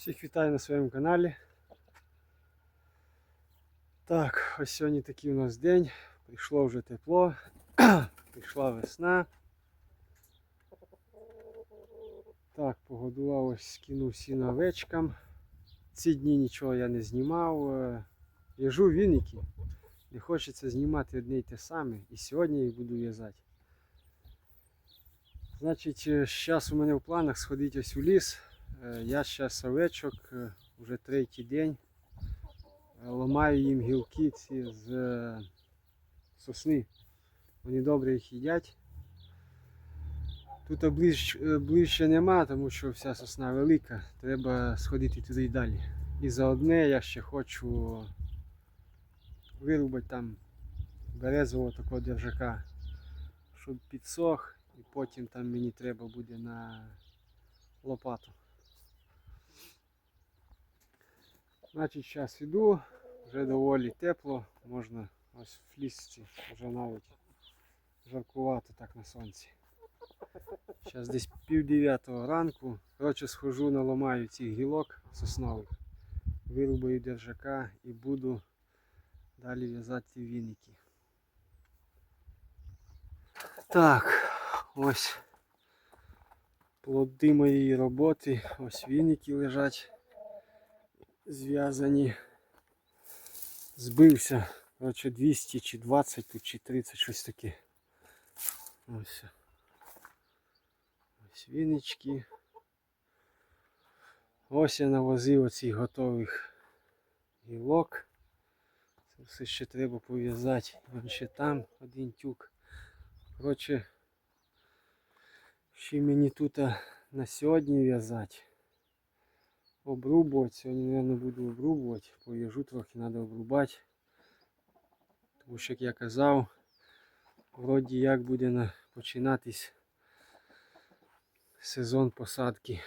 Всіх вітаю на своєму каналі. Так, ось сьогодні такий у нас день. Прийшло вже тепло, прийшла весна. Так, погодував ось скинув сіно овечкам. Ці дні нічого я не знімав. Е, В'яжу віники. Не хочеться знімати одне й те саме. І сьогодні їх буду в'язати. Значить, зараз у мене в планах сходити ось у ліс. Е, Я зараз овечок е, вже третій день. е, Ламаю їм гілки ці з сосни. Вони добре їх їдять. Тут ближче, ближче нема, тому що вся сосна велика. Треба сходити туди й далі. І заодне я ще хочу вирубати там березового такого держака, щоб підсох, і потім там мені треба буде на лопату. Значить, зараз іду, вже доволі тепло, можна ось в лісці, вже навіть жаркувато так на сонці. Зараз десь пів дев'ятого ранку. Коротше, схожу, наламаю цих гілок соснових, вирубаю держака і буду далі в'язати віники. Так, ось плоди моєї роботи. Ось віники лежать зв'язані. Збився. Коротше, 200 чи 20 тут чи 30 щось таке. Ось. Ось вінички. Ось я навозив оцих готових гілок. Це все ще треба пов'язати. Вон ще там один тюк. Коротше, ще мені тут на сьогодні в'язати. Обрубувати. Сьогодні, мабуть, буду обрубувати. Пов'яжу трохи, треба обрубати. Тому що, як я казав, вроді як буде починатись сезон посадки.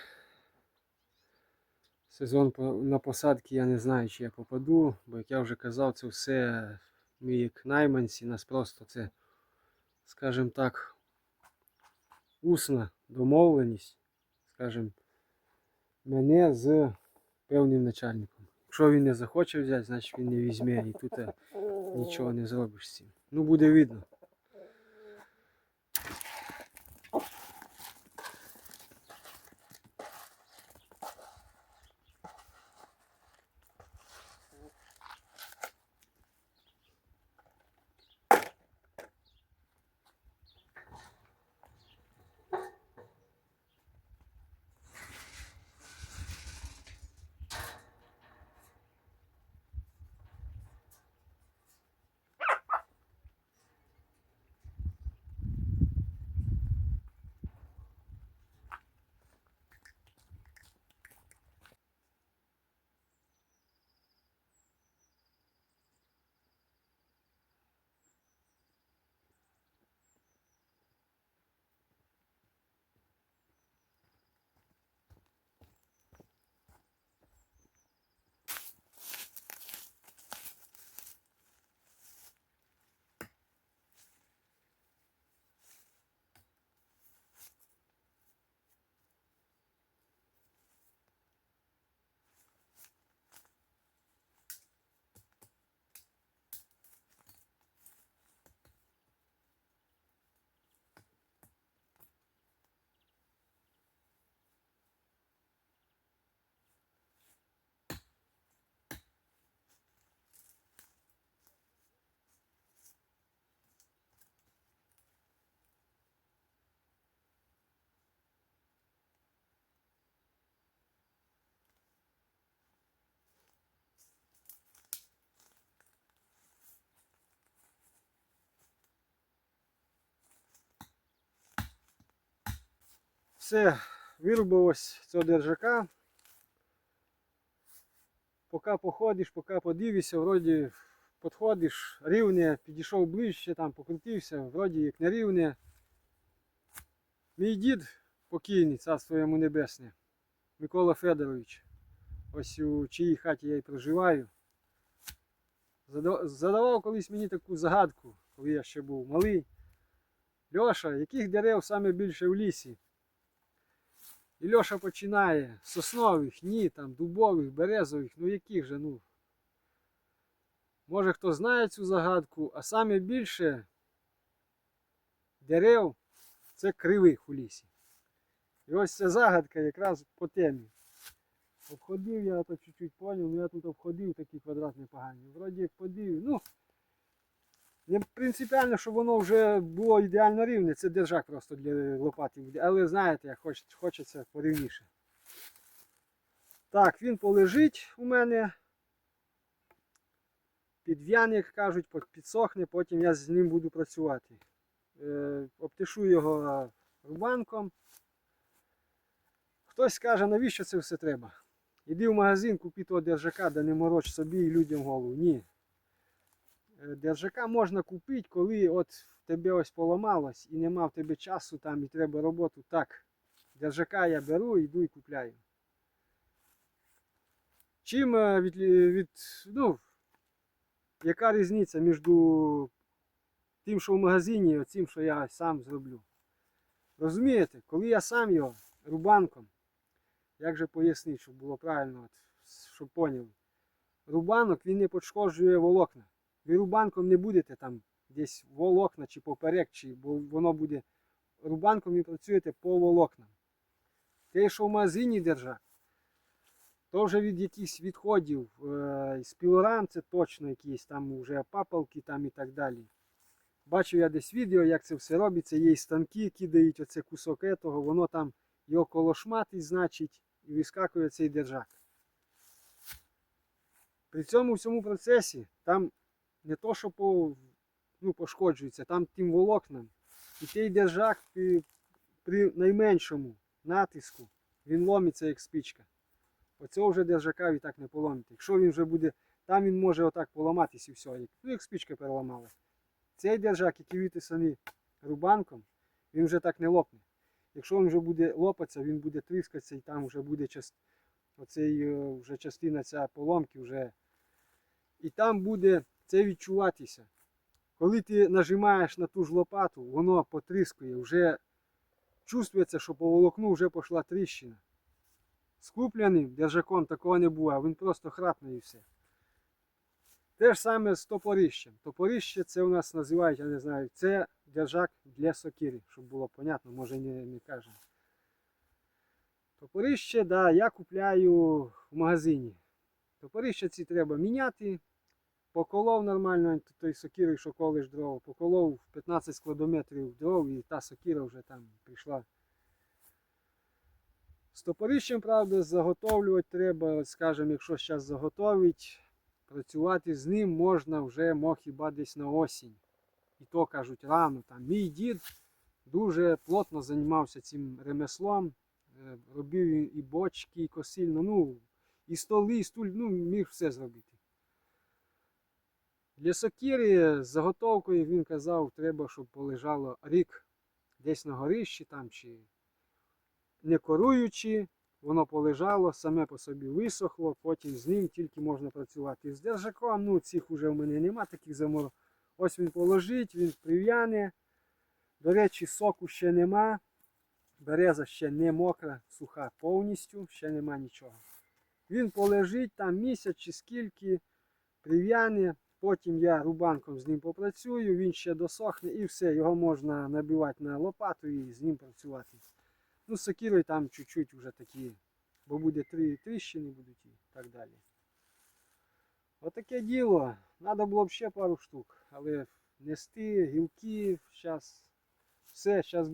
Сезон на посадки я не знаю, чи я попаду, бо як я вже казав, це все ми як найманці, нас просто це, скажімо так, усна домовленість, скажімо, мене з певним начальником. Якщо він не захоче взяти, значить він не візьме і тут е, нічого не зробиш з цим. Ну буде видно. Все, вирубав ось цього держака. Поки походиш, поки подивишся, вроді підходиш, рівне, підійшов ближче, там покрутився, вроді як не рівне. Мій дід покійний, царство йому небесне, Микола Федорович. Ось у чиїй хаті я і проживаю. Задавав колись мені таку загадку, коли я ще був малий. Льоша, яких дерев саме більше в лісі? І Льоша починає соснових, ні, там, дубових, березових, ну яких же, ну. Може хто знає цю загадку, а саме більше дерев це кривих у лісі. І ось ця загадка якраз по темі. Обходив я то чуть-чуть поняв, ну я тут обходив такі квадрат непогані. Вроді як подив, ну. Не принципіально, щоб воно вже було ідеально рівне, це держак просто для лопати буде. Але знаєте, як хоч, хочеться порівніше. Так, він полежить у мене. Підв'яне, як кажуть, підсохне, потім я з ним буду працювати. Е, обтишу його рубанком. Хтось скаже, навіщо це все треба? Іди в магазин, купи того держака, да не мороч собі і людям голову. Ні. Е, Держака можна купити, коли от в тебе ось поламалось і нема в тебе часу там і треба роботу. Так, держака я беру, йду і купляю. Чим е, від, від ну, яка різниця між тим, що в магазині, і тим, що я сам зроблю? Розумієте, коли я сам його рубанком, як же пояснити, щоб було правильно, от, щоб поняли. Рубанок він не пошкоджує волокна. Ви рубанком не будете там десь волокна чи поперек, чи, бо воно буде. Рубанком ви працюєте по волокнам. Те, що в магазині держак, то вже від якихось відходів е, з пілорам, це точно якісь там вже папалки там і так далі. Бачив я десь відео, як це все робиться. Є й станки, кидають оце кусок етого, воно там його колошматить, значить, і вискакує цей держак. При цьому всьому процесі там не то, що по, ну, пошкоджується, там тим волокнам. І той держак при, при найменшому натиску він ломиться як спичка. Оцього вже держака ви так не поломите. Якщо він вже буде, там він може отак поламатись і все. Ну, як спичка переламала. Цей держак, який витисаний рубанком, він вже так не лопне. Якщо він вже буде лопатися, він буде тріскатися і там вже буде част... оцей, е, вже частина ця поломки вже. І там буде це відчуватися. Коли ти нажимаєш на ту ж лопату, воно потріскує, вже чувствується, що по волокну вже пішла тріщина. З купленим держаком такого не буває, він просто храпне і все. Те ж саме з топорищем. Топорище це у нас називають, я не знаю, це держак для сокири, щоб було понятно, може не, не кажемо. Топорище, да, я купляю в магазині. Топорище ці треба міняти. Поколов нормально той сокирою, що колиш дров, поколов 15 складометрів дров і та сокира вже там прийшла. З топорищем, правда, заготовлювати треба, скажімо, якщо зараз заготовить, працювати з ним можна вже мог хіба десь на осінь. І то кажуть рано. Там. Мій дід дуже плотно займався цим ремеслом, е, робив і бочки, і косильно, ну, і столи, і стуль, ну, міг все зробити. Для сокири з заготовкою він казав, треба, щоб полежало рік десь на горищі там чи не коруючи, воно полежало, саме по собі висохло, потім з ним тільки можна працювати. З держаком, ну цих уже в мене нема таких замор. Ось він положить, він прив'яне. До речі, соку ще нема. Береза ще не мокра, суха повністю, ще нема нічого. Він полежить там місяць чи скільки, прив'яне. Потім я рубанком з ним попрацюю, він ще досохне і все, його можна набивати на лопату і з ним працювати. Ну, з сокирою там чуть-чуть вже такі, бо буде три тріщини будуть і так далі. Отаке діло. Треба було б ще пару штук, але нести, гілки, зараз все, зараз.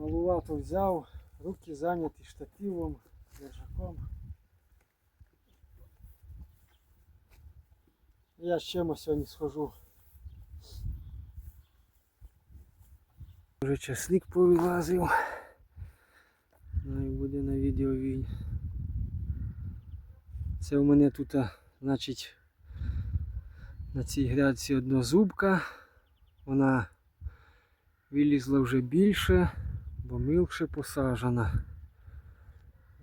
Малувато взяв, руки зайняті штативом, держаком. Я з чимось сьогодні схожу. Вже часник повилазив. Ну і буде на відео він. Це у мене тут, значить, на цій грядці однозубка. Вона вилізла вже більше, бо мілкше посаджена.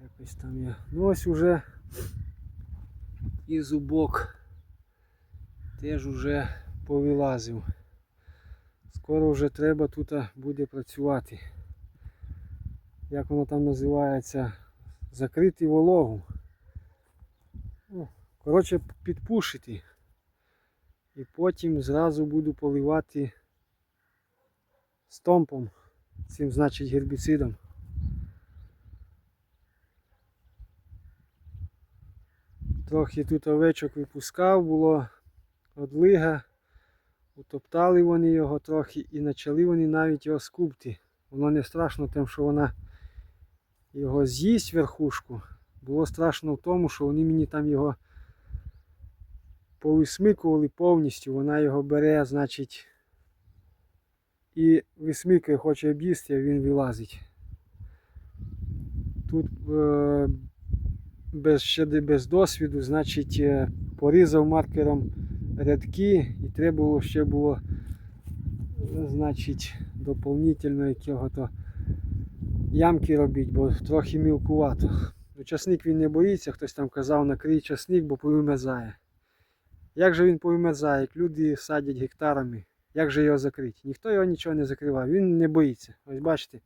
Якось там я. Ну ось уже і зубок теж уже повилазив. Скоро вже треба тут буде працювати. Як воно там називається? Закрити вологу. Ну, Коротше, підпушити. І потім зразу буду поливати стомпом, цим значить гербіцидом. Трохи тут овечок випускав, було одлига, утоптали вони його трохи і почали вони навіть його скупти. Воно не страшно тим, що вона його з'їсть верхушку. Було страшно в тому, що вони мені там його повисмикували повністю, вона його бере, значить, і висмикує, хоче об'їсти, а він вилазить. Тут е, без, ще без досвіду, значить, е, порізав маркером рядки і треба було ще було, значить, доповнительно якого-то ямки робити, бо трохи мілкувато. Часник він не боїться, хтось там казав, накрий часник, бо повимерзає. Як же він повимерзає, як люди садять гектарами, як же його закрити? Ніхто його нічого не закривав, він не боїться. Ось бачите,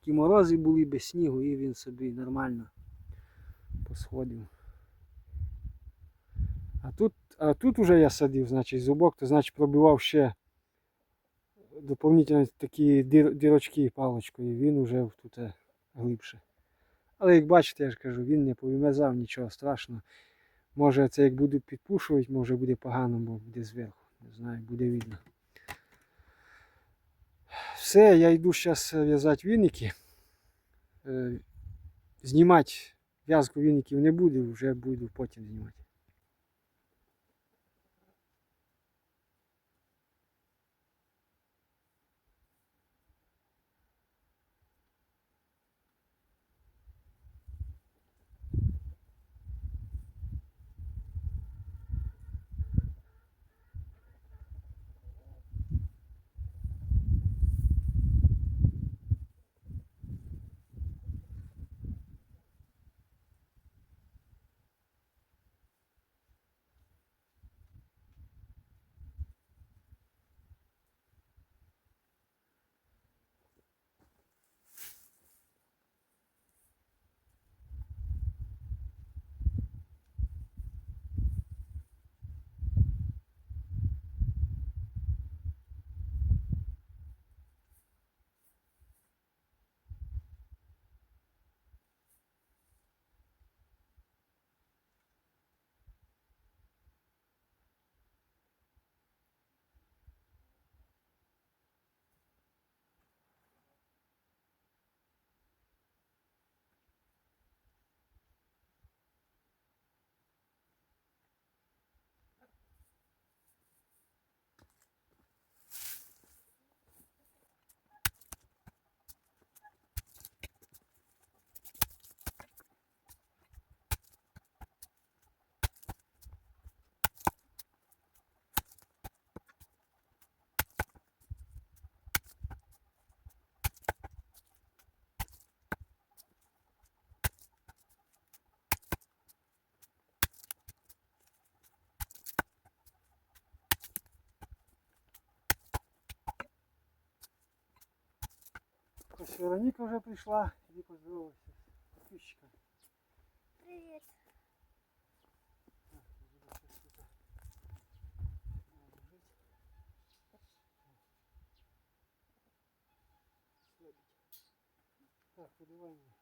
які морози були без снігу, і він собі нормально посходив. А тут, а тут уже я садив, значить, зубок, то значить пробивав ще доповнительно такі дірочки паличкою, він вже тут е, глибше. Але як бачите, я ж кажу, він не повимерзав нічого страшного. Може це як буду підпушувати, може буде погано, бо буде зверху. Не знаю, буде видно. Все, я йду зараз в'язати віники. Е, Знімати в'язку віників не буду, вже буду потім знімати. Ось Вероніка вже прийшла, і поздоровався з підписчиком. Привет. Так, подавай мені.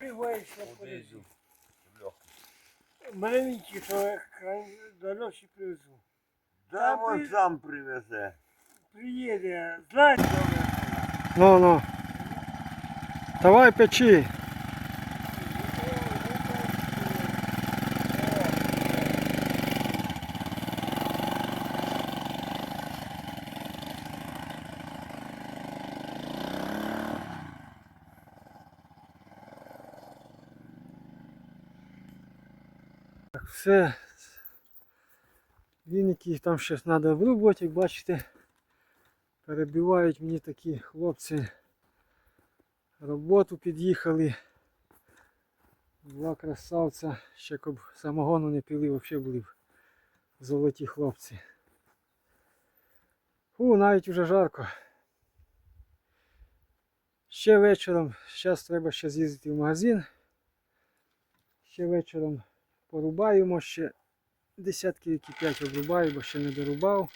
Одежу. полезу. Легкий. Маленький, то до ночі привезу. Да, Та он при- сам привезе. Приїде, знаєш, Ну, ну. Давай печи. Все. Віники там щось треба вирубувати, як бачите. Перебивають мені такі хлопці. Роботу під'їхали. Два красавця. Ще б самогону не пили, взагалі були б золоті хлопці. Фу, навіть уже жарко. Ще вечором, зараз треба ще з'їздити в магазин. Ще вечором порубаємо, ще десятки які п'ять обрубаю, бо ще не дорубав.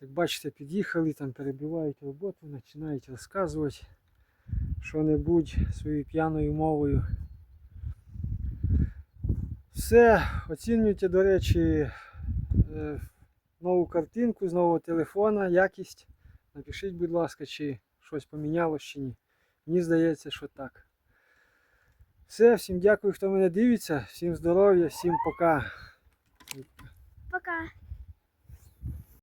Як бачите, під'їхали, там перебивають роботу, починають розказувати що-небудь своєю п'яною мовою. Все, оцінюйте, до речі, е, нову картинку з нового телефона, якість. Напишіть, будь ласка, чи щось помінялось чи ні. Мені здається, що так. Все, всім дякую, хто мене дивиться, всім здоров'я, всім пока. Пока.